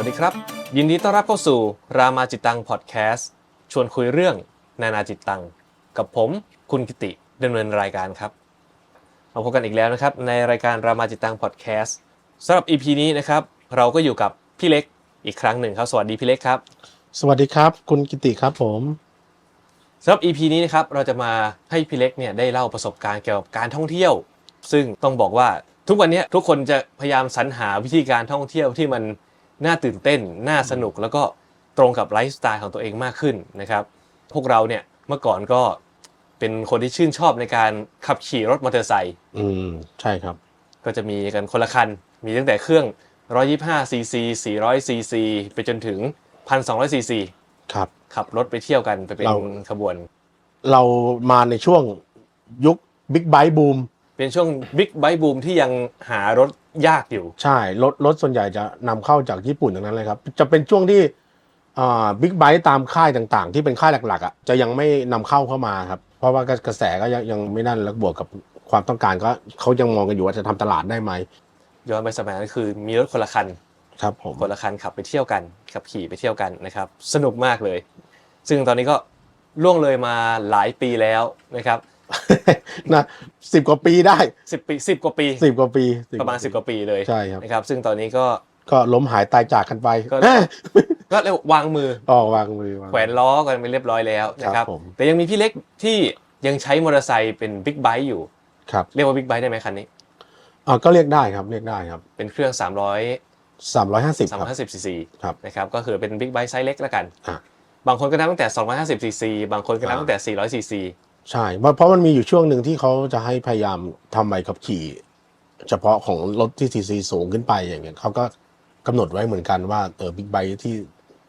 วัสดีครับ ยินดีต้อนรับเข้าสู่รามาจิตตังพอดแคสต์ชวนคุยเรื่องนานาจิตตัง กับผมคุณกิติดำเนินรายการครับมาพบกันอีกแล้วนะครับ ในรายการรามาจิตตังพอดแคสต์สำหรับ EP นี้นะครับ เราก็อยู่กับพี่เล็กอีกครั้งหนึ่งครับ สวัสดีพี่เล็กครับ สวัสดีครับคุณกิติครับผมสำหรับ EP นี้นะครับเราจะมาให้พี่เล็กเนี่ยได้เล่าประสบการณ์เกี่ยวกับการท่องเที่ยว ซึ่งต้องบอกว่าทุกวันนี้ทุกคนจะพยายามสรรหาวิธีการท่องเที่ยวที่มัน น่าตื่นเต้น น่าสนุกแล้วก็ตรงกับไลฟ์สไตล์ของตัวเองมากขึ้นนะครับ พวกเราเนี่ยเมื่อก่อนก็เป็นคนที่ชื่นชอบในการขับขี่รถมอเตอร์ไซค์อืมใช่ครับ ก็จะมีกันคนละคัน มีตั้งแต่เครื่อง 125 cc 400 cc ไปจนถึง 1,200 cc ครับ ขับรถไปเที่ยวกันไปเป็นเรา ขบวน เรามาในช่วงยุคบิ๊กไบค์บูม เป็นช่วงบิ๊กไบค์บูมที่ยังหารถยากอยู่ ใช่ รถรถส่วนใหญ่จะนำเข้าจากญี่ปุ่นทั้งนั้นเลยครับ จะเป็นช่วงที่อ่าบิ๊กไบค์ตามค่ายต่างๆ ที่เป็นค่ายหลักๆอะจะยังไม่นำเข้าเข้ามาครับ เพราะว่ากระแสก็ยังยังไม่นั่นแล้วบวกกับความต้องการก็เขายังมองกันอยู่ว่าจะทำตลาดได้ไหมย้อนไปสมัยนั้นคือมีรถคนละคัน ครับผม คนละคันขับไปเที่ยวกันขับขี่ไปเที่ยวกันนะครับ สนุกมากเลย ซึ่งตอนนี้ก็ล่วงเลยมาหลายปีแล้วนะครับ นะสิบกว่าปีได้สิบปีสิบกว่าปีสิบกว่าปีประมาณสิบกว่าปีเลยใช่ครับนะครับ ซึ่งตอนนี้ก็ก็ล้มหายตายจากกันไปก็ก็เรียกว่าวางมืออ๋อวางมือวางแขวนล้อกันไปเรียบร้อยแล้วนะคครัรับบผมแต่ยังมีพี่เล็กที่ยังใช้มอเตอร์ไซค์เป็นบิ๊กไบค์อยู่ครับเรียกว่าบิ๊กไบค์ได้ไหมคันนี้อ่าก็เรียกได้ครับเรียกได้ครับ เป็นเครื่อง300สามร้อยห้าสิบครับ350ซีซีครับนะครับก็คือเป็นบิ๊กไบค์ไซส์เล็กแล้วกันอะบางคนก็นับตั้งแต่250ซีซีบางคนก็นับอ่าตั้งแต่400ซีซี ใช่เพราะเพราะมันมีอยู่ช่วงหนึ่งที่เขาจะให้พยายามทำใบขับขี่ เฉพาะของรถที่ซีซีสูงขึ้นไปอย่างเงี้ยเขาก็กำหนดไว้เหมือนกันว่าเออบิ๊กไบค์ที่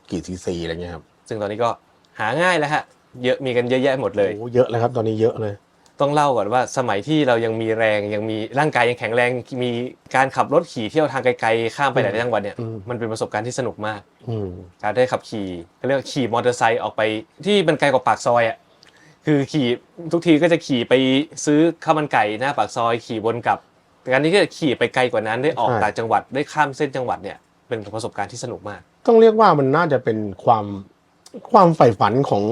กี่ซีซีอะไรเงี้ยครับซึ่งตอนนี้ก็หาง่ายแล้วฮะ เยอะมีกันเยอะแยะหมดเลย โอ้เยอะเลยครับตอนนี้เยอะเลย ต้องเล่าก่อนว่าสมัยที่เรายังมีแรงยังมีร่างกายยังแข็งแรง มีการขับรถขี่เที่ยวทางไกลๆข้ามไปหลายจังหวัดเนี่ยอืม มันเป็นประสบการณ์ที่สนุกมาก อืม การได้ขับขี่เขาเรียกว่าขี่มอเตอร์ไซค์ออกไปที่มันไกลกว่าปากซอยอะ คือขี่ทุกทีก็จะขี่ไปซื้อข้าวมันไก่หน้าปากซอยขี่วนกลับแต่การนี้ก็ขี่ไปไกลกว่านั้นได้ออกต่างจังหวัดได้ข้ามเส้นจังหวัดเนี่ยเป็นประสบการณ์ที่สนุกมาก ต้องเรียกว่ามันน่าจะเป็นความความใฝ่ฝันของ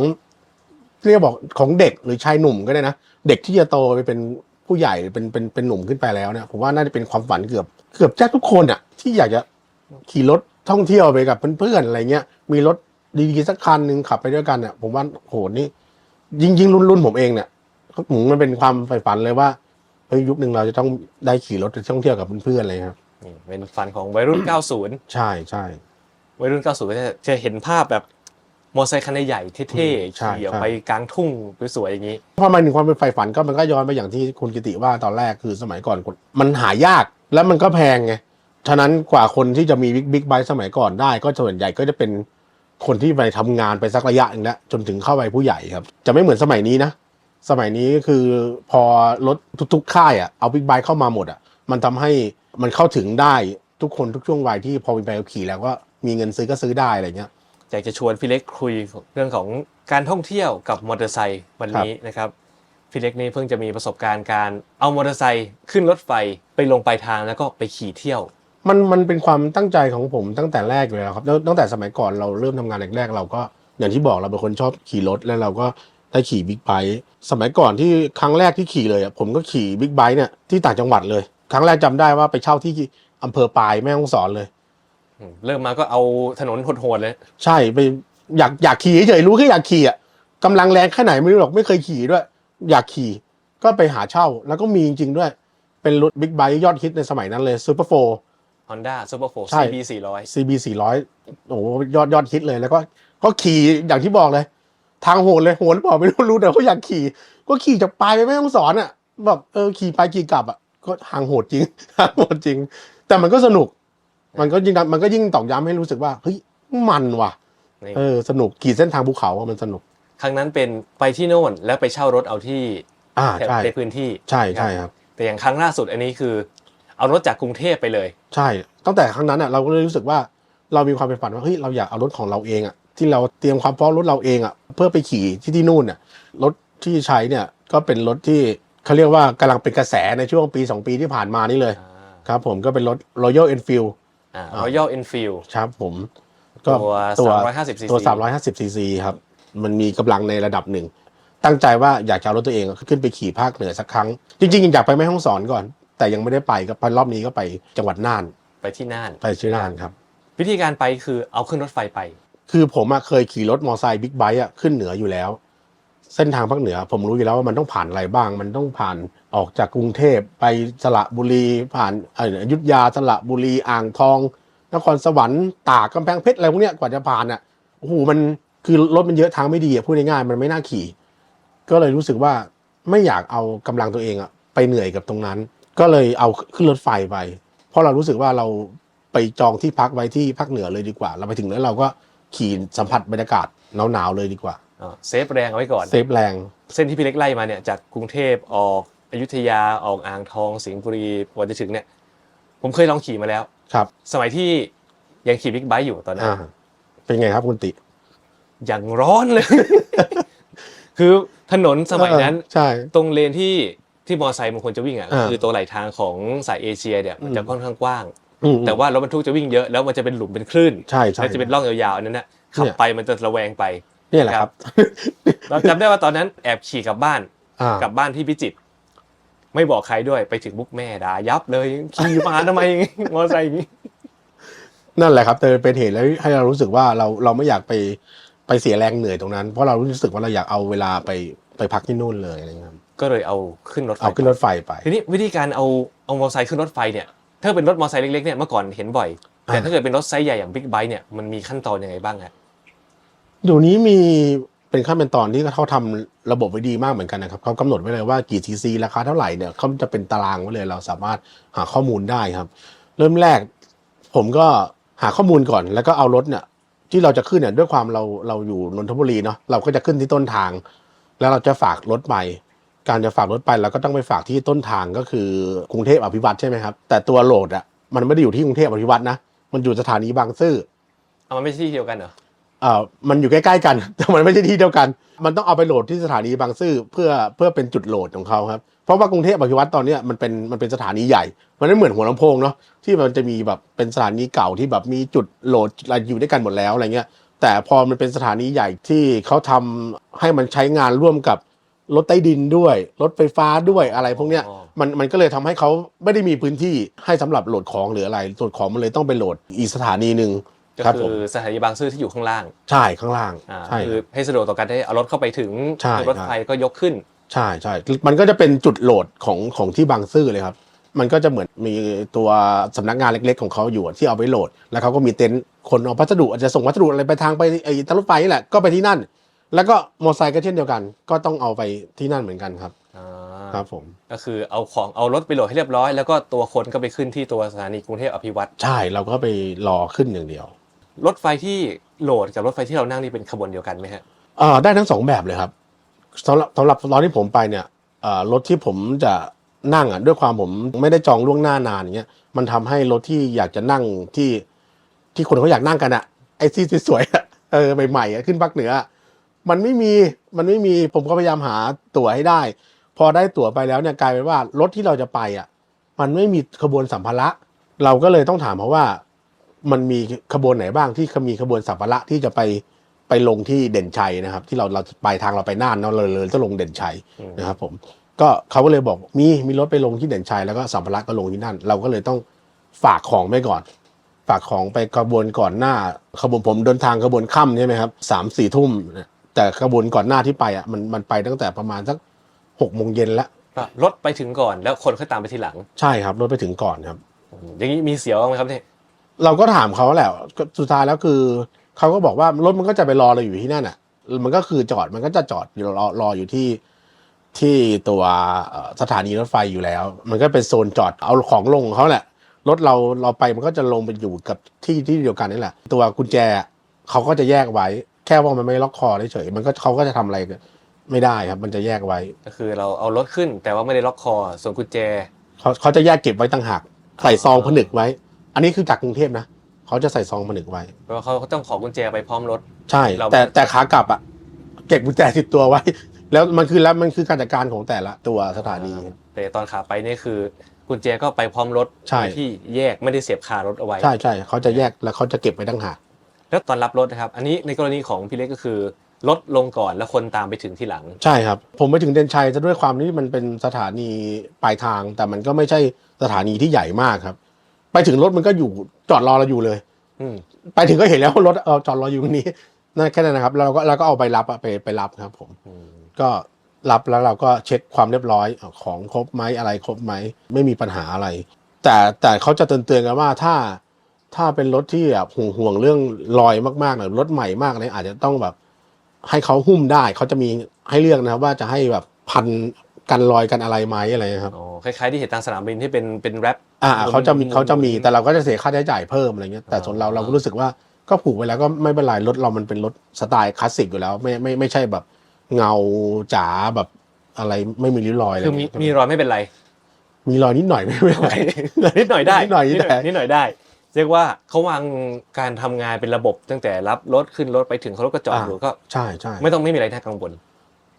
เรียกบอกของเด็กหรือชายหนุ่มก็ได้นะเด็กที่จะโตไปเป็นผู้ใหญ่หรือเป็นเป็นเป็นหนุ่มขึ้นไปแล้วเนี่ยผมว่าน่าจะเป็นความฝันเกือบเกือบแทบทุกคนอะที่อยากจะขี่รถท่องเที่ยวไปกับเพื่อนๆอะไรเงี้ยมีรถดีๆสักคันหนึ่งขับไปด้วยกันเนี่ยผมว่าโหนี่ ยิ่งยิ่งรุ่นรุ่นผมเองเนี่ยผมมันเป็นความใฝ่ฝันเลยว่าเฮ้ยยุคหนึ่งเราจะต้องได้ขี่รถไปท่องเที่ยวกับเพื่อนๆอะไรครับนี่เป็นฝันของวัยรุ่น 90 ใช่ใช่วัยรุ่น 90ก็จะจะเห็นภาพแบบมอเตอร์ไซค์คันใหญ่ๆเท่อืมๆใช่ขี่ออกใช่ไปกลางทุ่งสวยๆอย่างนี้พอมาถึงความเป็นไฟฝันก็มันก็ย้อนไปอย่างที่คุณกิติว่าตอนแรกคือสมัยก่อนมันหายากแล้วมันก็แพงไงฉะนั้นกว่าคนที่จะมีบิ๊กบิ๊กไบค์สมัยก่อนได้ ก็ส่วนใหญ่ก็จะเป็น คนที่ไปทำงานไปสักระยะหนึงแล้วจนถึงเข้าไปผู้ใหญ่ครับ จะไม่เหมือนสมัยนี้นะ สมัยนี้คือพอรถทุกๆ ค่ายอะเอาบิ๊กไบค์เข้ามาหมดอะมันทำให้มันเข้าถึงได้ทุกคนทุกช่วงวัยที่พอมีใบขับขี่แล้วก็มีเงินซื้อก็ซื้อได้อะไรเงี้ยอยากจะชวนพี่เล็กคุยเรื่องของการท่องเที่ยวกับมอเตอร์ไซค์วันนี้นะครับพี่เล็กนี่เพิ่งจะมีประสบการณ์การเอามอเตอร์ไซค์ขึ้นรถไฟไปลงปลายทางแล้วก็ไปขี่เที่ยว มันมันเป็นความตั้งใจของผมตั้งแต่แรกอยู่แล้วครับตั้งตั้งแต่สมัยก่อนเราเริ่มทำงานแรกๆเราก็อย่างที่บอกเราเป็นคนชอบขี่รถแล้วเราก็ได้ขี่บิ๊กไบค์สมัยก่อนที่ครั้งแรกที่ขี่เลยอะผมก็ขี่บิ๊กไบค์เนี่ยที่ต่างจังหวัดเลย ครั้งแรกจำได้ว่าไปเช่าที่อำเภอปายแม่ฮ่องสอนเลย อืมเริ่มมาก็เอาถนนโหดๆเลย ใช่ไปอยากอยากขี่เฉยๆรู้แค่อยากขี่อะกำลังแรงแค่ไหนไม่รู้หรอกไม่เคยขี่ด้วย อยากขี่ก็ไปหาเช่าแล้วก็มีจริงๆด้วย เป็นรถบิ๊กไบค์ยอดฮิตในสมัยนั้นเลยซูเปอร์โฟ Honda Super 4 ใช่ CB 400 CB 400โอ้โหยอดยอดฮิตเลยแล้วก็ก็ขี่อย่างที่บอกเลย ทางโหดเลยโหดหรือเปล่าไม่รู้รู้แต่เขาอยากขี่ ก็ขี่จากปลายไปไม่ต้องสอนอะแบบเออขี่ไปขี่กลับอะก็ทางโหดจริง ทางโหดจริง แต่มันก็สนุก มันก็ยิ่งมันก็ยิ่งตอกย้ำให้รู้สึกว่าเฮ้ยมันว่ะนี่เออสนุกขี่เส้นทางภูเขาอะมันสนุก ครั้งนั้นเป็นไปที่โน่นแล้วไปเช่ารถเอาที่อ่าแถวใช่ในพื้นที่ ใช่ใช่ครับ แต่อย่างครั้งล่าสุดอันนี้คือ เอารถจากกรุงเทพไปเลย ใช่ ตั้งแต่ครั้งนั้นอะเราก็เลยรู้สึกว่าเรามีความเป็นฝันว่าเฮ้ยเราอยากเอารถของเราเองอะที่เราเตรียมความพร้อมรถเราเองอะเพื่อไปขี่ที่ที่นู่นเนี่ยรถที่ใช้เนี่ยก็เป็นรถที่เขาเรียกว่ากำลังเป็นกระแสในช่วงปี 2 ปีที่ผ่านมานี่เลยอ่าครับผมก็เป็นรถ Royal Enfield อ่าอ่า Royal Enfield ครับผมตัวตัว350 cc ตัว350ซีซีครับมันมีกำลังในระดับหนึ่ง ตั้งใจว่าอยากจะเอารถตัวเองขึ้นไปขี่ภาคเหนือสักครั้ง จริงๆอยากไปแม่ฮ่องสอนก่อน แต่ยังไม่ได้ไปก็ไปรอบนี้ก็ไปจังหวัดน่านไปที่น่านไปชื่อน่านครับ วิธีการไปคือเอาขึ้นรถไฟไป คือผมอะเคยขี่รถมอไซค์บิ๊กไบค์อะขึ้นเหนืออยู่แล้ว เส้นทางภาคเหนือ ผมรู้อยู่แล้วว่ามันต้องผ่านอะไรบ้าง มันต้องผ่านออกจากกรุงเทพไปสระบุรีผ่านเอ่ออยุธยาสระบุรีอ่างทอง นครสวรรค์ตากกำแพงเพชรอะไรพวกเนี้ยกว่าจะผ่านอะโอ้โหมันคือรถมันเยอะทางไม่ดีอะพูดง่ายๆมันไม่น่าขี่ ก็เลยรู้สึกว่าไม่อยากเอากำลังตัวเองอะไปเหนื่อยกับตรงนั้น ก็เลยเอาขึ้นรถไฟไป เพราะเรารู้สึกว่าเราไปจองที่พักไว้ที่ภาคเหนือเลยดีกว่า เราไปถึงแล้วเราก็ขี่สัมผัสบรรยากาศหนาวๆเลยดีกว่าอ่าเซฟแรงเอาไว้ก่อน เซฟแรง เส้นที่พี่เล็กไล่มาเนี่ยจากกรุงเทพออกอยุธยาออกอ่างทอง สิงห์บุรีกว่าจะถึงเนี่ย ผมเคยลองขี่มาแล้ว ครับ สมัยที่ยังขี่บิ๊กไบค์อยู่ตอนนั้นอ่า เป็นไงครับคุณติอย่างร้อนเลย คือถนนสมัยนั้น เออใช่ ตรงเลนที่ ที่มอเตอร์ไซค์มันควรจะวิ่งอะอ่าคือตัวไหลทางของสายเอเชียเนี่ยมันจะค่อนข้างกว้างอืมแต่ว่ารถบรรทุกจะวิ่งเยอะแล้วมันจะเป็นหลุมเป็นคลื่นใช่ใช่แล้วจะเป็นร่องยาวๆอันนั้นนะขับเนี่ยไปมันจะระแวงไปเนี่ยแหละครับเราจำได้ว่าตอนนั้นแอบขี่กลับบ้านอ่ากลับบ้านที่พิจิตรไม่บอกใครด้วยไปถึงบุ๊กแม่ด่ายับเลยขี่มาทำไมมอเตอร์ไซค์อย่างนี้นั่นแหละครับแต่เป็นเหตุแล้วให้เรารู้สึกว่าเราเราไม่อยากไปไปเสียแรงเหนื่อยตรงนั้น เพราะเรารู้สึกว่าเราอยากเอาเวลาไปไปพักที่นู่นเลยอะไรเงี้ยครับ ก็เลยเอาขึ้นรถไฟเอาขึ้นรถไฟไป ทีนี้วิธีการเอาเอามอเตอร์ไซค์ขึ้นรถไฟเนี่ยถ้าเป็นรถมอเตอร์ไซค์เล็กๆเนี่ยเมื่อก่อนเห็นบ่อย แต่อ่าถ้าเกิดเป็นรถไซส์ใหญ่อย่างบิ๊กไบค์เนี่ยมันมีขั้นตอนยังไงบ้างฮะเดี๋ยวนี้มีเป็นขั้นเป็นตอนที่เขาทำระบบไว้ดีมากเหมือนกันนะครับเขากำหนดไว้เลยว่ากี่ซีซีราคาเท่าไหร่เนี่ยเขาจะเป็นตารางไว้เลยเราสามารถหาข้อมูลได้ครับ เริ่มแรก ผมก็หาข้อมูลก่อน แล้วก็เอารถเนี่ย ที่เราจะขึ้นเนี่ยด้วยความเราเราอยู่นนทบุรีเนาะเราก็จะขึ้นที่ต้นทาง แล้วเราจะฝากรถไป การจะฝากรถไปเราก็ต้องไปฝากที่ต้นทางก็คือกรุงเทพอภิวัตใช่ไหมครับ แต่ตัวโหลดอะมันไม่ได้อยู่ที่กรุงเทพอภิวัตนะ มันอยู่สถานีบางซื่อเอามันไม่ใช่ที่เดียวกันเหรอเอ่อมันอยู่ใกล้ๆกัน แต่มันไม่ใช่ที่เดียวกัน มันต้องเอาไปโหลดที่สถานีบางซื่อเพื่อเพื่อเป็นจุดโหลดของเขาครับ เพราะว่ากรุงเทพอภิวัตตอนเนี้ยมันเป็นมันเป็นสถานีใหญ่ มันไม่เหมือนหัวลำโพงเนาะที่มันจะมีแบบเป็นสถานีเก่าที่แบบมีจุดโหลดอะไรอยู่ด้วยกันหมดแล้วอะไรเงี้ยแต่พอมันเป็นสถานีใหญ่ที่เขาทำให้มันใช้งานร่วมกับ รถใต้ดินด้วย รถไฟฟ้าด้วยอะไรพวกเนี้ย อ๋อ มันมันก็เลยทำให้เขาไม่ได้มีพื้นที่ให้สำหรับโหลดของหรืออะไรโหลดของมันเลยต้องไปโหลดอีกสถานีหนึ่งก็ครับคืผมอสถานีบางซื่อที่อยู่ข้างล่างใช่ข้างล่างอ่าใช่ คือให้สะดวกต่อการได้เอารถเข้าไปถึงใช่ รถไฟก็ยกขึ้น ใช่ใช่ มันก็จะเป็นจุดโหลดของของที่บางซื่อเลยครับ มันก็จะเหมือนมีตัวสำนักงานเล็กๆ ของเขาอยู่อะที่เอาไว้โหลด แล้วเขาก็มีเต็นท์คนเอาพัสดุอาจจะส่งพัสดุอะไรไปทางไปไอ้ทางรถไฟนี่แหละ ก็ไปที่นั่น แล้วก็มอเตอร์ไซค์ก็เช่นเดียวกัน ก็ต้องเอาไปที่นั่นเหมือนกันครับอ่าครับผม ก็คือเอาของเอารถไปโหลดให้เรียบร้อย แล้วก็ตัวคนก็ไปขึ้นที่ตัวสถานีกรุงเทพอภิวัตรใช่เราก็ไปรอขึ้นอย่างเดียวรถไฟที่โหลดกับรถไฟที่เรานั่งนี่เป็นขบวนเดียวกันไหมฮะเอ่อได้ทั้งสองแบบเลยครับสำหรับสำหรับตอนที่ผมไปเนี่ยเอ่อรถที่ผมจะนั่งอะด้วยความผมไม่ได้จองล่วงหน้านานอย่างเงี้ยมันทำให้รถที่อยากจะนั่งที่ที่คนเขาอยากนั่งกันอะไอ้ที่สวยๆอะเออใหม่ๆอะขึ้นภาคเหนือ มันไม่มีมันไม่มีผมก็พยายามหาตั๋วให้ได้ พอได้ตั๋วไปแล้วเนี่ยกลายเป็นว่ารถที่เราจะไปอะ มันไม่มีขบวนสัมภาระ เราก็เลยต้องถามเขาว่า มันมีขบวนไหนบ้างที่มีขบวนสัมภาระที่จะไปไปลงที่เด่นชัยนะครับ ที่เราเราไปทางเราไปน่านเนาะเราเลยต้องลงเด่นชัยอืมนะครับผมก็เขาก็เลยบอกมีมีรถไปลงที่เด่นชัยแล้วก็สัมภาระก็ลงที่นั่น เราก็เลยต้องฝากของไปก่อน ฝากของไปขบวนก่อนหน้าขบวนผมเดินทางขบวนค่ำใช่ไหมครับสามสี่ทุ่ม แต่ขบวนก่อนหน้าที่ไปอะมันมันไปตั้งแต่ประมาณสักหกโมงเย็นแล้วก็รถไปถึงก่อนแล้วคนค่อยตามไปทีหลัง ใช่ครับรถไปถึงก่อนครับอืมอย่างนี้มีเสียวบ้างไหมครับเนี่ยเราก็ถามเขาแหละก็สุดท้ายแล้วคือเขาก็บอกว่ารถมันก็จะไปรอเราอยู่ที่นั่นอะ มันก็คือจอดมันก็จะจอดอยู่รอรออยู่ที่ที่ตัวเอ่อสถานีรถไฟอยู่แล้ว มันก็เป็นโซนจอดเอาของลงของเขาแหละรถเราเราไปมันก็จะลงไปอยู่กับที่ที่เดียวกันนี่แหละ ตัวกุญแจเขาก็จะแยกไว้ แค่ว่ามันไม่ล็อกคอเฉยๆมันก็เขาก็จะทำอะไรไม่ได้ครับ มันจะแยกไว้ ก็คือเราเอารถขึ้น แต่ว่าไม่ได้ล็อกคอ ส่วนกุญแจเขาเขาจะแยกเก็บไว้ต่างหากใส่ซองผนึกไว้ อันนี้คือจากกรุงเทพนะเขาจะใส่ซองผนึกไว้เพราะว่าเขาต้องขอกุญแจไปพร้อมรถ ใช่เราแต่แต่ขากลับอะเก็บกุญแจติดตัวไว้ แล้วมันคือแล้วมันคือการจัดการของแต่ละตัวสถานี แต่ตอนขาไปนี่คือกุญแจก็ไปพร้อมรถใช่โดยที่แยกไม่ได้เสียบคารถเอาไว้ ใช่ใช่เขาจะแยกแล้วเขาจะเก็บไว้ตั้งหาก แล้วตอนรับรถนะครับ อันนี้ในกรณีของพี่เล็กก็คือรถลงก่อนแล้วคนตามไปถึงที่หลัง ใช่ครับ ผมไปถึงเดนชัยจะด้วยความที่มันเป็นสถานีปลายทาง แต่มันก็ไม่ใช่สถานีที่ใหญ่มากครับ ไปถึงรถมันก็อยู่จอดรอเราอยู่เลย อืมไปถึงก็เห็นแล้วว่ารถเออจอดรออยู่ตรงนี้นั่นแค่นั้นนะครับ เราก็เราก็เอาไปรับอะไปไปรับครับ ผม อืมก็รับแล้วเราก็เช็คความเรียบร้อยเอาของครบไหมอะไรครบไหมไม่มีปัญหาอะไร แต่แต่เขาจะเตือนๆกันว่าถ้า ถ้าเป็นรถที่แบบห่วงห่วงเรื่องรอยมากๆหรือรถใหม่มากเลยอาจจะต้องแบบ ให้เขาหุ้มได้เขาจะมีให้เลือกนะครับ ว่าจะให้แบบพันกันรอยกันอะไรไหมอะไรนะครับอ๋อคล้ายๆที่เห็นตามสนามบินที่เป็นเป็นแรปอ่าเขาจะมีมุมๆเขาจะมีแต่เราก็จะเสียค่าใช้จ่ายเพิ่มอะไรเงี้ยแต่ส่วนเราอ่าเราก็รู้สึกว่าก็ผูกไปแล้วก็ไม่เป็นไรรถเรามันเป็นรถสไตล์คลาสสิกอยู่แล้ว ไม่ไม่ไม่ใช่แบบเงาจ๋าแบบอะไรไม่มีริ้วรอยอะไรคือมีเงี้ยมีรอยไม่เป็นไร มีรอยนิดหน่อยไม่เป็นไรนิดหน่อยได้นิดหน่อยนิดหน่อยแต่นิดหน่อยได้ เรียกว่าเขาวางการทำงานเป็นระบบ ตั้งแต่รับรถขึ้นรถไปถึงเขารถก็จอดอยู่ก็ใช่ใช่ไม่ต้องไม่มีอะไรน่ากังวล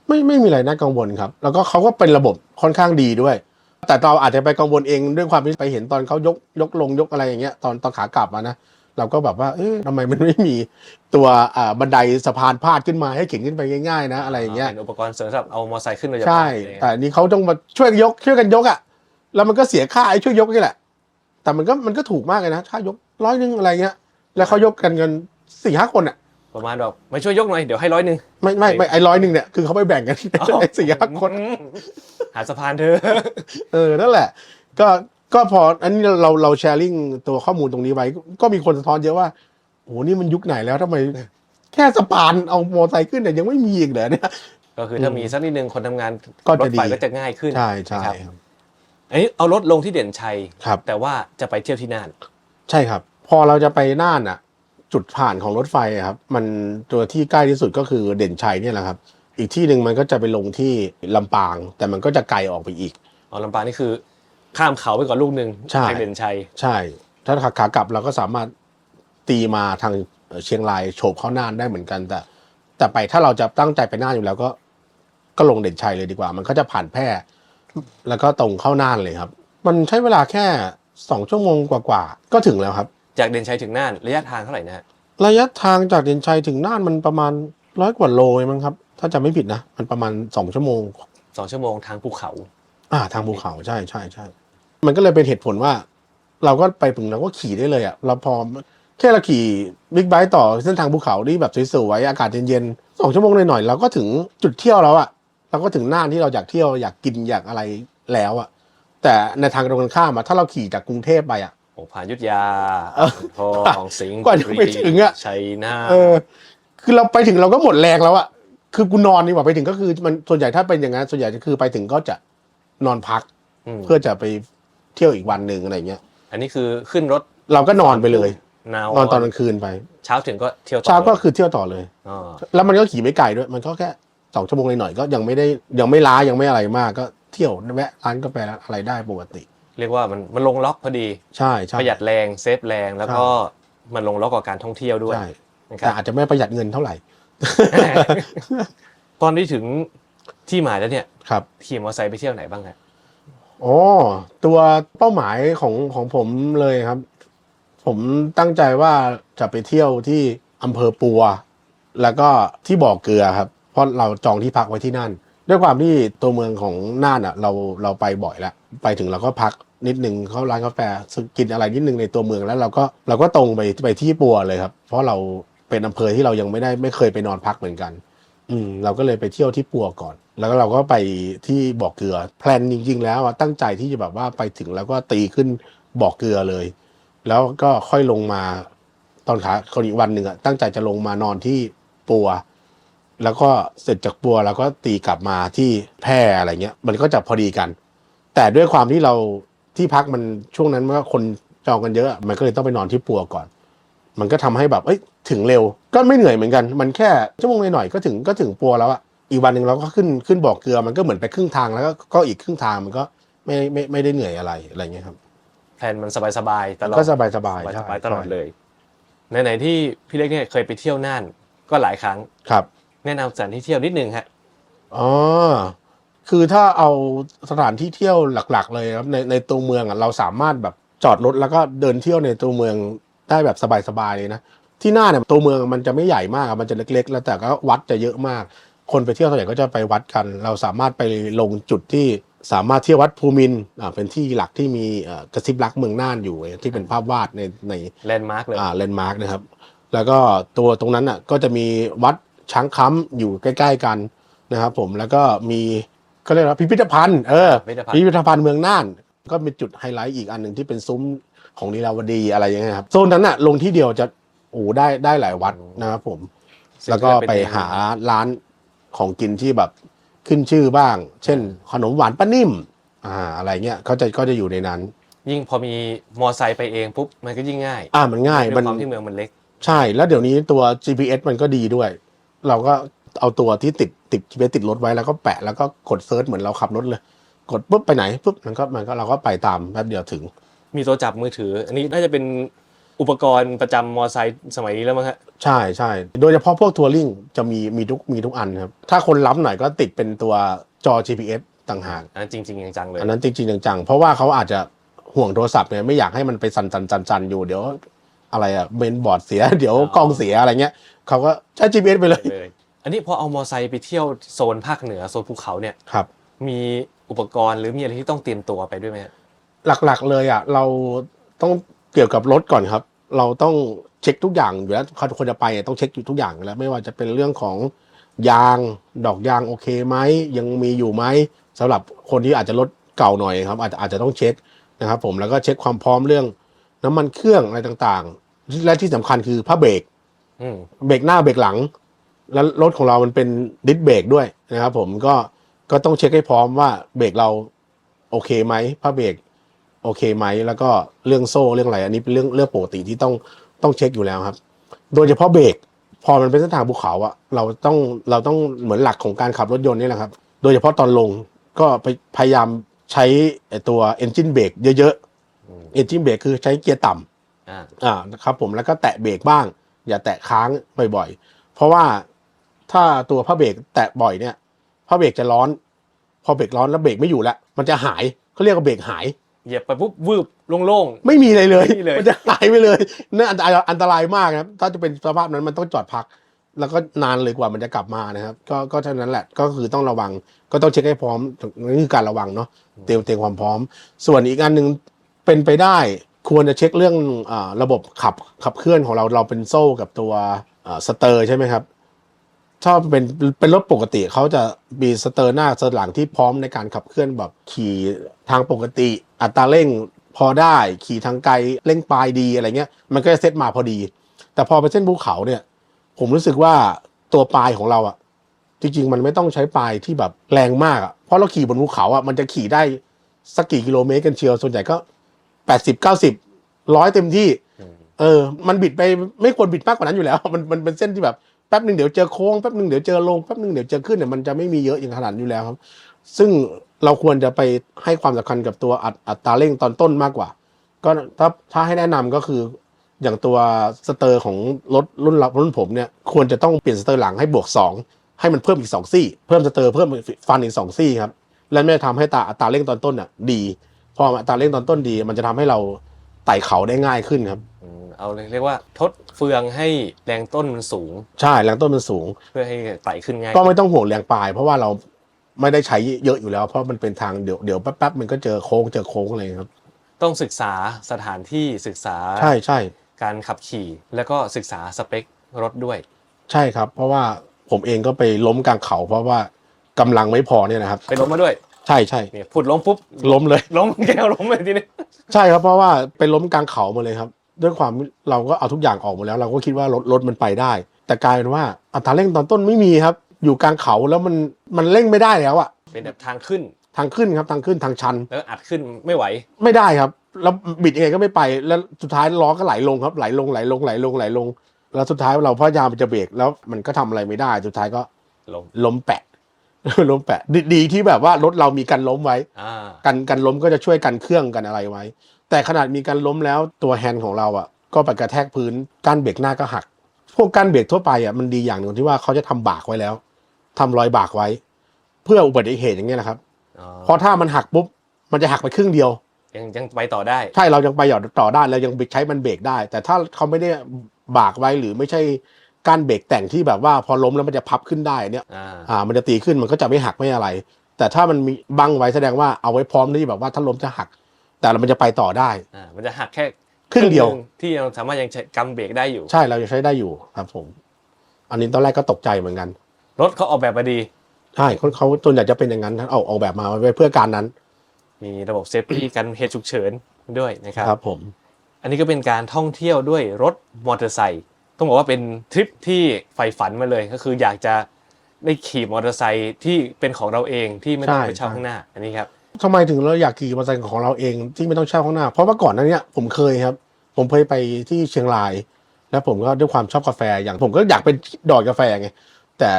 ไม่ไม่มีอะไรน่ากังวลครับ แล้วก็เขาก็เป็นระบบค่อนข้างดีด้วย แต่เราอาจจะไปกังวลเองด้วยความที่ไปเห็นตอนเขายกยกลงยกอะไรอย่างเงี้ยตอนตอนขากลับมานะเราก็แบบว่าเอ๊ะทำไมมันไม่มีตัวอ่าบันไดสะพานพาดขึ้นมาให้เข็นขึ้นไปง่ายๆ นะอะไรอย่างเงี้ย เป็นอุปกรณ์เสริมสำหรับเอามอเตอร์ไซค์ขึ้นโดยเฉพาะใช่ อะไรเงี้ยแต่อันนี้เขาต้องมาช่วยยกช่วยกันยกอะ แล้วมันก็เสียค่าไอ้ช่วยยกนี่แหละ แต่มันก็มันก็ถูกมากเลยนะค่ายกร้อยหนึงอะไรเงี้ย แล้วเขายกกันเงินสี่ห้าคนอะ ประมาณแบบมาช่วยยกหน่อยเดี๋ยวให้ร้อยหนึ่งไม่ไม่ไม่ไอ้ร้อยหนึ่งเนี่ยคือเขาไปแบ่งกันไอ้สี่ห้าคน หาสะพานเธอ เออนั่นแหละ ก็ก็พออันนี้เราเราแชร์ลิงตัวข้อมูลตรงนี้ไว้ ก็มีคนสะท้อนเยอะว่าโอ้โหนี่มันยุคไหนแล้วทำไม แค่สะพานเอามอเตอร์ไซค์ขึ้นเนี่ยยังไม่มีอีกเหรอเนี่ยก็คือถ้ามีสักนิดนึงคนทำงานก็รจะถดีไฟก็จะง่ายขึ้นใช่ใช่นะครับครับ อันนี้เอารถลงที่เด่นชัย ครับ แต่ว่าจะไปเที่ยวที่น่าน ใช่ครับ พอเราจะไปน่านอะ จุดผ่านของรถไฟอะครับ มันตัวที่ใกล้ที่สุดก็คือเด่นชัยเนี่ยแหละครับ อีกที่หนึ่งมันก็จะไปลงที่ลำปาง แต่มันก็จะไกลออกไปอีก อ๋อลำปางนี่คือ ข้ามเขาไปก่อนลูกหนึ่งใช่ทางเด่นชัย ใช่ ถ้าขาขากลับเราก็สามารถตีมาทางเอ่อเชียงรายโฉบเข้าน่านได้เหมือนกันแต่ แต่ไปถ้าเราจะตั้งใจไปน่านอยู่แล้วก็ ก็ลงเด่นชัยเลยดีกว่า มันก็จะผ่านแพร่ แล้วก็ตรงเข้าน่านเลยครับ มันใช้เวลาแค่สองชั่วโมงกว่าๆก็ถึงแล้วครับ จากเด่นชัยถึงน่านระยะทางเท่าไหร่นะฮะระยะทางจากเด่นชัยถึงน่านมันประมาณร้อยกว่าโลเองมั้งครับ ถ้าจำไม่ผิดนะ มันประมาณสองชั่วโมง สองชั่วโมงทางภูเขา อ่า ทางภูเขาใช่ใช่ใช่ มันก็เลยเป็นเหตุผลว่า เราก็ไปถึงเราก็ขี่ได้เลยอะเราพอแค่เราขี่บิ๊กไบค์ต่อเส้นทางภูเขาที่แบบสวยๆอากาศเย็นๆสองชั่วโมงหน่อยๆเราก็ถึงจุดเที่ยวแล้วอะ เราก็ถึงน่านที่เราอยากเที่ยวอยากกินอยากอะไรแล้วอะแต่ในทางตรงกันข้ามอะถ้าเราขี่จากกรุงเทพไปอะโอ้ผ่านยุทธยาเออทองสิงห์กว่าจะไปถึงอะชัยนาทเออ คือเราไปถึงเราก็หมดแรงแล้วอะคือกูนอนดีกว่าไปถึงก็คือมันส่วนใหญ่ถ้าเป็นอย่างนั้นส่วนใหญ่ก็คือไปถึงก็จะนอนพักมเพื่อจะไปเที่ยวอีกวันหนึ่งอะไรเงี้ย อันนี้คือขึ้นรถเราก็นอนไปเลยนาวนอนตอนกลางคืนไป เช้าถึงก็เที่ยวต่อเช้าก็ลยคือเที่ยวต่อเลยอ๋อแล้วมันก็ขี่ไม่ไกลด้วย มันก็แค่ สองชั่วโมงหน่อยๆก็ยังไม่ได้ยังไม่ล้ายังไม่อะไรมากก็เที่ยวแวะร้านกาแฟร้านอะไรได้ปกติ เรียกว่ามันมันลงล็อกพอดีใช่ใช่ประหยัดแรงเซฟแรงแล้วก็มันลงล็อกกับการท่องเที่ยวด้วยใช่นะคแต่รับอาจจะไม่ประหยัดเงินเท่าไหร่ ตอนที่ถึงที่หมายแล้วเนี่ยครับขี่มอเตอร์ไซค์ไปเที่ยวไหนบ้างฮะอ๋อตัวเป้าหมายของของผมเลยครับ ผมตั้งใจว่าจะไปเที่ยวที่อำเภอปัว แล้วก็ที่บ่อเกลือครับเพ ราะเราจองที่พักไว้ที่นั่น ด้วยความที่ตัวเมืองของน่านอะ เราเราไปบ่อยแล้วไปถึงเราก็พักนิดหนึ่งเข้าร้านกาแฟกินอะไรนิดหนึ่งในตัวเมืองแล้วเราก็เราก็ตรงไปไปที่ปัวเลยครับ เพราะเราเป็นอำเภอที่เรายังไม่ได้ไม่เคยไปนอนพักเหมือนกัน อืม เราก็เลยไปเที่ยวที่ปัวก่อน แล้วก็เราก็ไปที่บ่อเกลือแพลนจริง ๆ แล้วตั้งใจที่จะแบบว่าไปถึงแล้วก็ตีขึ้นบ่อเกลือเลย แล้วก็ค่อยลงมาตอนขาคนอีกวันหนึ่งอะตั้งใจจะลงมานอนที่ปัว แล้วก็เสร็จจากปัวแล้วก็ตีกลับมาที่แพร่อะไรเงี้ย มันก็จะพอดีกัน แต่ด้วยความที่เราที่พักมันช่วงนั้นมันก็คนจองกันเยอะ มันก็เลยต้องไปนอนที่ปัวก่อน มันก็ทำให้แบบเอ้ยถึงเร็ว ก็ไม่เหนื่อยเหมือนกัน มันแค่ชั่วโมงหน่อยๆก็ถึงก็ถึงปัวแล้วอะอีกวันหนึ่งเราก็ขึ้นขึ้นบ่อเกลือมันก็เหมือนไปครึ่งทางแล้วก็ก็อีกครึ่งทางมันก็ไม่ไม่ไม่ได้เหนื่อยอะไรอะไรเงี้ยครับแพลนมันสบายๆตลอดก็สบายสบายสบายๆตลอดเลยไหนๆที่พี่เล็กเนี่ยเคยไปเที่ยวน่านก็หลายครั้งครับ แนะนำสถานที่เที่ยวนิดนึงฮะ อ๋อ คือถ้าเอาสถานที่เที่ยวหลัก ๆ เลยครับในในตัวเมืองอะเราสามารถแบบจอดรถแล้วก็เดินเที่ยวในตัวเมืองได้แบบสบายๆเลยนะที่หน้าเนี่ยตัวเมืองมันจะไม่ใหญ่มากอะมันจะเล็ก ๆ แล้วแต่ก็วัดจะเยอะมาก คนไปเที่ยวส่วนใหญ่ก็จะไปวัดกัน เราสามารถไปลงจุดที่สามารถเที่ยววัดภูมินทร์อ่าเป็นที่หลักที่มีเอ่อกระซิบรักเมืองน่านอยู่ที่เป็นภาพวาดในใน แลนด์มาร์กเลย อ่าเลนมาร์กนะครับ แล้วก็ตัวตรงนั้นอะก็จะมีวัด ช้างค้ำอยู่ใกล้ ๆ กันนะครับผมแล้วก็มีก็เรียกว่าพิพิธภัณฑ์เออพิพิธภัณฑ์ พิพิธภัณฑ์เมืองน่าน ก็เป็นจุดไฮไลท์อีกอันหนึ่งที่เป็นซุ้มของลีลาวดีอะไรอย่างเงี้ยครับโซนนั้นอะลงที่เดียวจะโอ้ได้ได้หลายวัดนะครับผม แล้วก็ไปหาร้านของกินที่แบบขึ้นชื่อบ้าง เช่น ขนมหวานป้านิ่ม อ่าอะไรเงี้ยเขาจะก็จะอยู่ในนั้น ยิ่งพอมีมอไซค์ไปเองปุ๊บมันก็ยิ่งง่ายอ่ามันง่ายด้วมัยนความที่เมืองมันเล็ก ใช่ แล้วเดี๋ยวนี้ตัว GPS มันก็ดีด้วย เราก็เอาตัวที่ติดติด GPS ติดรถไว้แล้วก็แปะแล้วก็กดเซิร์ชเหมือนเราขับรถเลย กดปุ๊บไปไหนปุ๊บมันก็มันก็เราก็ไปตามแป๊บเดียวถึง มีตัวจับมือถือ อันนี้น่าจะเป็นอุปกรณ์ประจำมอไซค์สมัยนี้แล้วมั้งฮะใช่ใช่โดยเฉพาะพวกทัวริงจะมีมีทุกมีทุกอันครับ ถ้าคนล้ำหน่อยก็ติดเป็นตัวจอ GPS ต่างหาก อันนั้นจริงๆจังๆเลยอันนั้นจริงๆจังๆเพราะว่าเขาอาจจะห่วงโทรศัพท์เนี่ยไม่อยากให้มันไปสั่นๆๆๆอยู่เดี๋ยว อะไรอะเมนบอร์ดเสียเดี๋ยวกล้องเสียอะไรเงี้ยเขาก็ใช้ GPS ไปเลยเลย อันนี้พอเอามอไซค์ไปเที่ยวโซนภาคเหนือโซนภูเขาเนี่ย ครับ มีอุปกรณ์หรือมีอะไรที่ต้องเตรียมตัวไปด้วยไหมฮะหลักๆเลยอะเราต้องเกี่ยวกับรถก่อนครับ เราต้องเช็คทุกอย่างอยู่แล้วเขาคนจะไปอะต้องเช็คอยู่ทุกอย่างอยู่แล้วไม่ว่าจะเป็นเรื่องของยางดอกยางโอเคไหมยังมีอยู่ไหมสำหรับคนที่อาจจะรถเก่าหน่อยครับอาจจะอาจจะต้องเช็คนะครับผมแล้วก็เช็คความพร้อมเรื่อง น้ำมันเครื่องอะไรต่างๆ และที่สำคัญคือผ้าเบรกอืมเบรกหน้าเบรกหลัง แล้วรถของเรามันเป็นดิสเบรกด้วยนะครับผมก็ก็ต้องเช็คให้พร้อมว่าเบรกเราโอเคไหมผ้าเบรกโอเคไหมแล้วก็เรื่องโซ่เรื่องอะไรอันนี้เป็นเรื่องเรื่องปกติที่ต้องต้องเช็คอยู่แล้วครับ โดยเฉพาะเบรกพอมันเป็นเส้นทางภูเขาอะเราต้องเราต้องเหมือนหลักของการขับรถยนต์นี่แหละครับ โดยเฉพาะตอนลงก็ไปพยายามใช้ไอ้ตัว engine brake เยอะ อืมๆ engine brake คือใช้เกียร์ต่ำอ่าอ่านะครับผมแล้วก็แตะเบรกบ้าง อย่าแตะค้างบ่อยๆ เพราะว่าถ้าตัวผ้าเบรกแตะบ่อยเนี่ยผ้าเบรกจะร้อน พอเบรกร้อนแล้วเบรกไม่อยู่แล้วมันจะหายเขาเรียกว่าเบรกหายเหยียบไปปุ๊บวืบโล่งไม่มีอะไรเลยไม่มีเลยมันจะหายไปเลยนั่นอันตรายอันตรายมากนะครับ ถ้าจะเป็นสภาพนั้นมันต้องจอดพัก แล้วก็นานเลยกว่ามันจะกลับมานะครับ ก็ก็เท่านั้นแหละก็คือต้องระวัง ก็ต้องเช็คให้พร้อมนี่คือการระวังเนาะเตรียมเตรียมความพร้อม ส่วนอีกอันหนึ่ง เป็นไปได้ควรจะเช็คเรื่องอระบบขับขับเคลื่อนของเราเราเป็นโซ่กับตัวสเตอร์ใช่ไหมครับถ้าเป็นเป็นรถปกติเขาจะมีสเตอร์หน้าสเตอร์หลังที่พร้อมในการขับเคลื่อนแบบขี่ทางปกติ อัตราเร่งพอได้ขี่ทางไกลเร่งปลายดีอะไรเงี้ย มันก็จะเซตมาพอดี แต่พอไปเส้นภูเขาเนี่ย ผมรู้สึกว่าตัวปลายของเราอะจริงๆ มันไม่ต้องใช้ปลายที่แบบแรงมากอะเพราะเราขี่บนภูเขาอะมันจะขี่ได้สักกี่กิโลเมตรกันเชียวส่วนใหญ่ก็ แปดสิบเก้าสิบร้อยเต็มที่ๆอืมเออ มันบิดไปไม่ควรบิดมากกว่านั้นอยู่แล้ว มันมันเป็นเส้นที่แบบแป๊บหนึ่งเดี๋ยวเจอโค้งแป๊บหนึ่งเดี๋ยวเจอลงแป๊บหนึ่งเดี๋ยวเจอขึ้นเนี่ยมันจะไม่มีเยอะอย่างขนาดนั้นอยู่แล้วครับ ซึ่งเราควรจะไปให้ความสำคัญกับตัวอัตอัตราเร่งตอนต้นมากกว่า ก็ถ้าถ้าให้แนะนำก็คือ อย่างตัวสเตอร์ของรถรุ่นเรารุ่นผมเนี่ยควรจะต้องเปลี่ยนสเตอร์หลังให้บวกสองให้มันเพิ่มอีกสองซี่ เพิ่มสเตอร์เพิ่มฟันอีกสองซี่ครับ และไม่ได้ทำให้ตาอัตราเร่งตอนต้นอะดี พออัตราเร่งตอนต้นดี มันจะทำให้เราไต่เขาได้ง่ายขึ้นครับอืมเอาเลยเรียกว่าทดเฟืองให้แรงต้นมันสูง ใช่แรงต้นมันสูง เพื่อให้ไต่ขึ้นง่าย ก็ไม่ต้องห่วงแรงปลาย เพราะว่าเราไม่ได้ใช้เยอะอยู่แล้ว เพราะมันเป็นทางเดี๋ยวเดี๋ยวแป๊บๆมันก็เจอโค้งเจอโค้งอะไรครับ ต้องศึกษาสถานที่ศึกษาใช่ใช่การขับขี่แล้วก็ศึกษาสเปครถด้วย ใช่ครับ เพราะว่าผมเองก็ไปล้มกลางเขา เพราะว่ากำลังไม่พอเนี่ยนะครับไปล้มมาด้วย ใช่ใช่เนี่ยพูดล้มปุ๊บล้มเลย ล้มแก้วล้มเลยทีนี้ใช่ครับเพราะว่าไปล้มกลางเขามาเลยครับ ด้วยความเราก็เอาทุกอย่างออกหมดแล้ว เราก็คิดว่ารถรถมันไปได้ แต่กลายเป็นว่าอัตราเร่งตอนต้นไม่มีครับ อยู่กลางเขาแล้วมันมันเร่งไม่ได้แล้วอะเป็นแบบทางขึ้นทางขึ้นครับทางขึ้นทางชันแล้วอัดขึ้นไม่ไหว ไม่ได้ครับ แล้วบิดยังไงก็ไม่ไป แล้วสุดท้ายล้อก็ไหลลงครับไหลลงไหลลงไหลลงไหลลง แล้วสุดท้ายเราพยายามจะเบรกแล้วมันก็ทำอะไรไม่ได้ สุดท้ายก็ล้มล้มแปะ ล้มแปะดดีที่แบบว่ารถเรามีกันล้มไว้อ่ากันกันล้มก็จะช่วยกันเครื่องกันอะไรไว้ แต่ขนาดมีการล้มแล้วตัวแฮนด์ของเราอะ ก็ไปกระแทกพื้นก้านเบรกหน้าก็หัก พวกก้านเบรกทั่วไปอะมันดีอย่างหนึ่งที่ว่าเขาจะทำบากไว้แล้วทำรอยบากไว้เเพื่ออุบัติเหตุอย่างเงี้ยนะครับอ๋อเพราะถ้ามันหักปุ๊บมันจะหักไปครึ่งเดียวยังยังไปต่อได้ ใช่เรายังไปหยอดต่อได้เรายังใช้มันเบรกได้ แต่ถ้าเขาไม่ได้บากไว้หรือไม่ใช่ การเบรกแต่งที่แบบว่าพอล้มแล้วมันจะพับขึ้นได้เนี่ยอ่าอ่ามันจะตีขึ้นมันก็จะไม่หักไม่อะไร แต่ถ้ามันมีบังไว้แสดงว่าเอาไว้พร้อมที่แบบว่าถ้าล้มจะหัก แต่มันจะไปต่อได้อ่ามันจะหักแค่ครึ่งเดียวหนึ่ที่ยังสามารถยังใช้กำเบรกได้อยู่ ใช่เราจะใช้ได้อยู่ครับผม อันนี้ตอนแรกก็ตกใจเหมือนกัน รถเขาออกแบบมาดีใช่เขาเขาส่วนใหญ่จะเป็นอย่างนั้นเอาออกแบบมาไว้เพื่อการนั้น มีระบบเซฟตี้กันเหตุฉุกเฉินด้วยนะครับครับผม อันนี้ก็เป็นการท่องเที่ยวด้วยรถมอเตอร์ไซค์ ต้องบอกว่าเป็นทริปที่ใฝ่ฝันมาเลยก็คืออยากจะได้ขี่มอเตอร์ไซค์ที่เป็นของเราเองที่ไม่ต้องไปเช่าข้างหน้าอันนี้ครับทำไมถึงเราอยากขี่มอเตอร์ไซค์ของเราเองที่ไม่ต้องเช่าข้างหน้า เพราะว่าก่อนหนั้นเนี่ยผมเคยครับ ผมเคยไปที่เชียงราย แล้วผมก็ด้วยความชอบกาแฟอย่างผมก็อยากเป็นดอกกาแฟไงแต่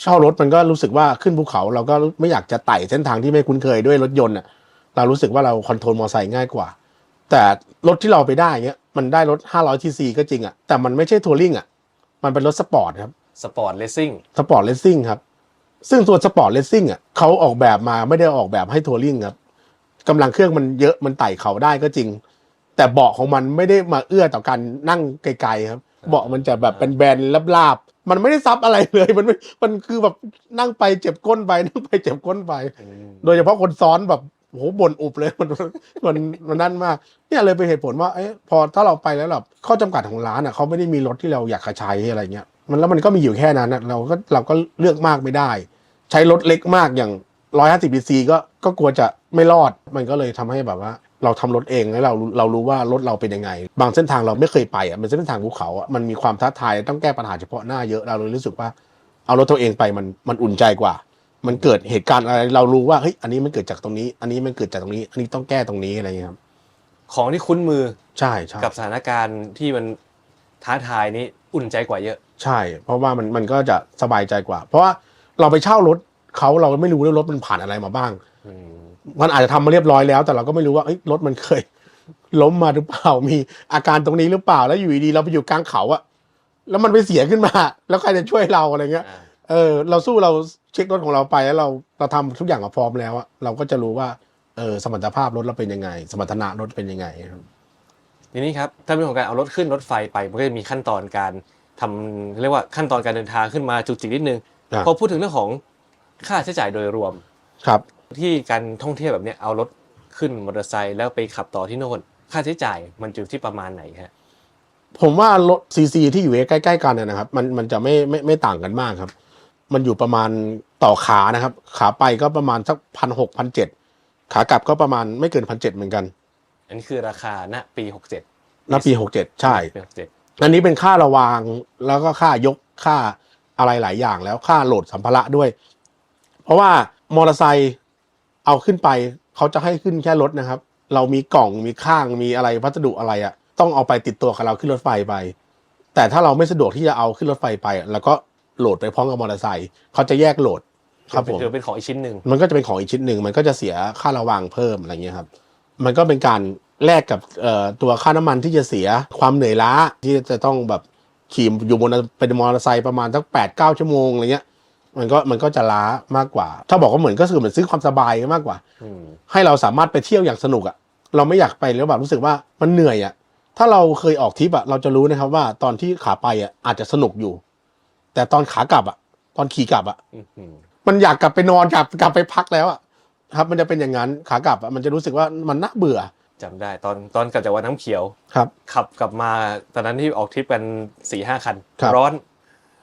เช่ารถมันก็รู้สึกว่าขึ้นภูเขาเราก็ไม่อยากจะไต่เส้นทางที่ไม่คุ้นเคยด้วยรถยนต์อะเรารู้สึกว่าเราคอนโทรลมอเตอร์ไซค์ง่ายกว่า แต่รถที่เราไปได้เงี้ย มันได้รถ 500ทีซีก็จริงอะแต่มันไม่ใช่ทัวริงอะมันเป็นรถสปอร์ตครับ สปอร์ตเลสซิ่ง สปอร์ตเลสซิ่งครับ ซึ่งตัวสปอร์ตเลสซิ่งอะเขาออกแบบมาไม่ได้ออกแบบให้ทัวริงครับกำลังเครื่องมันเยอะมันไต่เขาได้ก็จริง แต่เบาะของมันไม่ได้มาเอื้อต่อการนั่งไกลๆครับ เบาะมันจะแบบเป็นแบนๆลาบๆมันไม่ได้ซับอะไรเลยมันไม่มันคือแบบนั่งไปเจ็บก้นไปนั่งไปเจ็บก้นไป โดยเฉพาะคนซ้อนแบบ โหบ่นอุบเลยมันมันมันนั่นมากเนี่ยเลยเป็นเหตุผลว่าเอ๊ะพอถ้าเราไปแล้วแบบข้อจำกัดของร้านอะเขาไม่ได้มีรถที่เราอยากจะใช้อะไรเงี้ยมันแล้วมันก็มีอยู่แค่นั้นอะเราก็เราก็เลือกมากไม่ได้ ใช้รถเล็กมากอย่างร้อยห้าสิบซีก็ก็กลัวจะไม่รอดมันก็เลยทำให้แบบว่า เราทำรถเองแล้วเราเรารู้ว่ารถเราเป็นยังไง บางเส้นทางเราไม่เคยไปอะมันเส้นทางภูเขาอะมันมีความท้าทายต้องแก้ปัญหาเฉพาะหน้าเยอะเราเลยรู้สึกว่า เอารถตัวเองไปมันมันอุ่นใจกว่า มันเกิดเหตุการณ์อะไรเรารู้ว่าเฮ้ยอันนี้มันเกิดจากตรงนี้ อันนี้มันเกิดจากตรงนี้ อันนี้ต้องแก้ตรงนี้อะไรเงี้ยครับของที่คุ้นมือใช่ใช่กับสถานการณ์ที่มันท้าทายนี้อุ่นใจกว่าเยอะ ใช่ เพราะว่ามันมันก็จะสบายใจกว่า เพราะว่าเราไปเช่ารถเขาเราไม่รู้ว่ารถมันผ่านอะไรมาบ้างอืมมันอาจจะทำมาเรียบร้อยแล้ว แต่เราก็ไม่รู้ว่าเอ้ยรถมันเคย ล้มมาหรือเปล่ามีอาการตรงนี้หรือเปล่าแล้วอยู่ดีๆเราไปอยู่กลางเขาอะแล้วมันไปเสียขึ้นมา แล้วใครจะช่วยเราอะไรเงี้ยอ่า เออเราสู้เราเช็ครถของเราไปแล้วเราเราทำทุกอย่างมาพร้อมแล้วอะเราก็จะรู้ว่าเออสมรรถภาพรถเราเป็นยังไง สมรรถนะรถเป็นยังไงครับทีนี้ครับถ้าเป็นของการเอารถขึ้นรถไฟไปมันก็จะมีขั้นตอนการทำเรียกว่าขั้นตอนการเดินทางขึ้นมาจุกจิกนิดนึงอะพอพูดถึงเรื่องของค่าใช้จ่ายโดยรวมครับ ที่การท่องเที่ยวแบบเนี้ยเอารถขึ้นมอเตอร์ไซค์แล้วไปขับต่อที่โน่นค่าใช้จ่ายมันอยู่ที่ประมาณไหนฮะผมว่ารถซีซีที่อยู่ใกล้ๆกันเนยนะครับ มันมันจะไม่ไม่ไม่ต่างกันมากครับ มันอยู่ประมาณต่อขานะครับ ขาไปก็ประมาณสักพันหกพันเจ็ดขากลับก็ประมาณไม่เกินพันเจ็ดเหมือนกัน อันนี้คือราคาณปี67ณปีหกเจ็ดใช่ปี67อันนี้เป็นค่าระวางแล้วก็ค่ายกค่าอะไรหลายอย่างแล้วค่าโหลดสัมภาระด้วย เพราะว่ามอเตอร์ไซค์เอาขึ้นไปเขาจะให้ขึ้นแค่รถนะครับ เรามีกล่องมีข้างมีอะไรพัสดุอะไรอะ่ะ ต้องเอาไปติดตัวกับเราขึ้นรถไฟไป แต่ถ้าเราไม่สะดวกที่จะเอาขึ้นรถไฟไปอะเราก็ โหลดไปพร้อมกับมอเตอร์ไซค์เขาจะแยกโหลดครับผมถือเป็นของอีกชิ้นหนึ่งมันก็จะเป็นของอีกชิ้นหนึ่งมันก็จะเสียค่าระวางเพิ่มอะไรเงี้ยครับ มันก็เป็นการแลกกับเอ่อตัวค่าน้ำมันที่จะเสียความเหนื่อยล้าที่จะต้องแบบขี่อยู่บนเป็นมอเตอร์ไซค์ประมาณสักแปดเก้าชั่วโมงอะไรเงี้ยมันก็มันก็จะล้ามากกว่า ถ้าบอกว่าเหมือนก็คือเหมือนซื้อความสบายมากกว่าอืมให้เราสามารถไปเที่ยวอย่างสนุกอะ่ะ เราไม่อยากไปแล้วแบบรู้สึกว่ามันเหนื่อยอะ่ะ ถ้าเราเคยออกทริปอะ่ะเราจะรู้นะครับว่าตอนที่ขาไปอะ่ะอาจจะสนุกอยู่ แต่ตอนขากลับอะ่ะตอนขี่กลับอะอื้อหือมันอยากกลับไปนอนกลับกลับไปพักแล้วอะครับ มันจะเป็นอย่างนั้นขากลับอะมันจะรู้สึกว่ามันน่าเบื่อจำได้ตอนตอนกลับจากวัดน้ำเขียวครับ ขับกลับมาตอนนั้นที่ออกทริปกันสี่ห้าคันครับร้อน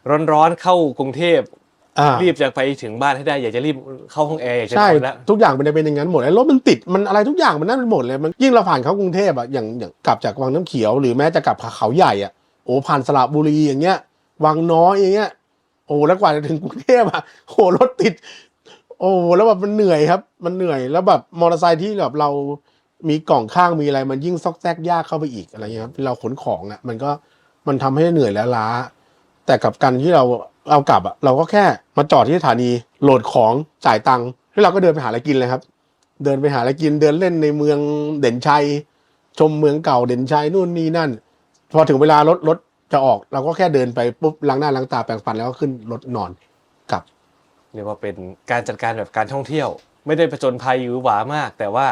ร้อนร้อนเข้ากรุงเทพอ่ารีบจะไปถึงบ้านให้ได้อยากจะรีบเข้าห้องแอร์อยากจะใช่นอนแล้วทุกอย่างมันจะเป็นอย่างนั้นหมดไอ้รถมันติดมันอะไรทุกอย่างมันนั่นไปหมดเลยมันยิ่งเราผ่านเข้ากรุงเทพอะอย่างอย่างกลับจากวังน้ำเขียว หรือแม้จะกลับเขาใหญ่อะโอ้ผ่านสระบุรีอย่างเงี้ย วังน้อยอย่างเงี้ย โอ้แล้วกว่าจะถึงกรุงเทพอะโอ้รถติด โอ้แล้วแบบมันเหนื่อยครับ มันเหนื่อยแล้วแบบมอเตอร์ไซค์ที่แบบเรามีกล่องข้างมีอะไรมันยิ่งซอกแซกยากเข้าไปอีกอะไรเงี้ยครับเราขนของอะมันก็มันทำให้เหนื่อยและล้า แต่กับการที่เราเอากลับอะเราก็แค่มาจอดที่สถานีโหลดของจ่ายตังค์แล้วเราก็เดินไปหาอะไรกินเลยครับ เดินไปหาอะไรกินเดินเล่นในเมืองเด่นชัยชมเมืองเก่าเด่นชัยนู่นนี่นั่น พอถึงเวลารถรถ จะออกเราก็แค่เดินไปปุ๊บล้างหน้าล้างตาแปรงฟันแล้วก็ขึ้นรถนอนกลับ เรียกว่าเป็นการจัดการแบบการท่องเที่ยว ไม่ได้ประจนภัยหรือหวามาก แต่ว่า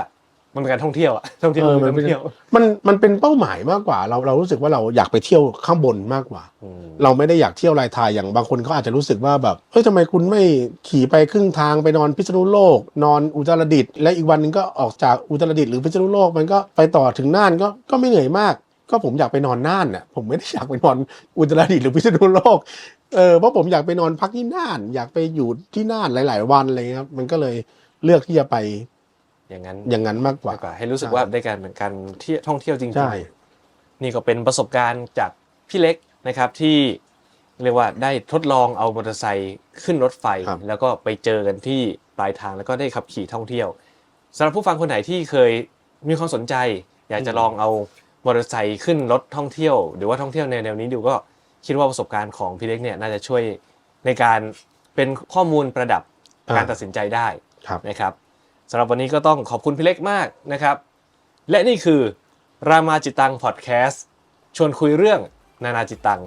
มันเป็นการท่องเที่ยวอะท่องเที่ยวเออคือมันท่เป็อนงเที่ยวมันมันเป็นเป้าหมายมากกว่า เราเรารู้สึกว่าเราอยากไปเที่ยวข้างบนมากกว่า อืมเราไม่ได้อยากเที่ยวลายทายอย่างบางคนเขาอาจจะรู้สึกว่าแบบเฮ้ยทำไมคุณไม่ขี่ไปครึ่งทางไปนอนพิษณุโลก นอนอุตรดิตถ์และอีกวันหนึงก็ออกจากอุตรดิตถ์หรือพิษณุโลกมันก็ไปต่อถึงน่านก็ก็ไม่เหนื่อยมาก ก็ผมอยากไปนอนน่านน่ะผมไม่ได้อยากไปนอนอุตรดิตถ์หรือพิษณุโลกเออเพราะผมอยากไปนอนพักที่น่าน อยากไปอยู่ที่น่านหลาย ๆ วันอะไรเลยครับ มันก็เลยเลือกที่จะไปอย่างนั้นอย่างนั้นมากกว่ามากกว่าให้รู้สึกว่าได้การเป็นการเที่ยวท่องเที่ยวจริงใช่ๆนี่ก็เป็นประสบการณ์จากพี่เล็กนะครับที่เรียกว่าได้ทดลองเอามอเตอร์ไซค์ขึ้นรถไฟครับแล้วก็ไปเจอกันที่ปลายทางแล้วก็ได้ขับขี่ท่องเที่ยวสำหรับผู้ฟังคนไหนที่เคยมีความสนใจ อยากจะลองเอา มอเตอร์ไซค์ขึ้นรถท่องเที่ยว หรือว่าท่องเที่ยวในแนวนี้ดูก็คิดว่าประสบการณ์ของพี่เล็กเนี่ยน่าจะช่วยในการเป็นข้อมูลประดับการตัดสินใจได้ครับนะครับสำหรับวันนี้ก็ต้องขอบคุณพี่เล็กมากนะครับ และนี่คือรามาจิตตังพอดแคสต์ชวนคุยเรื่องนานาจิตตัง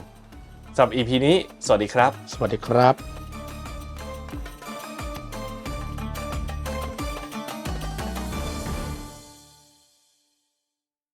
สำหรับ EP นี้ สวัสดีครับ สวัสดีครับ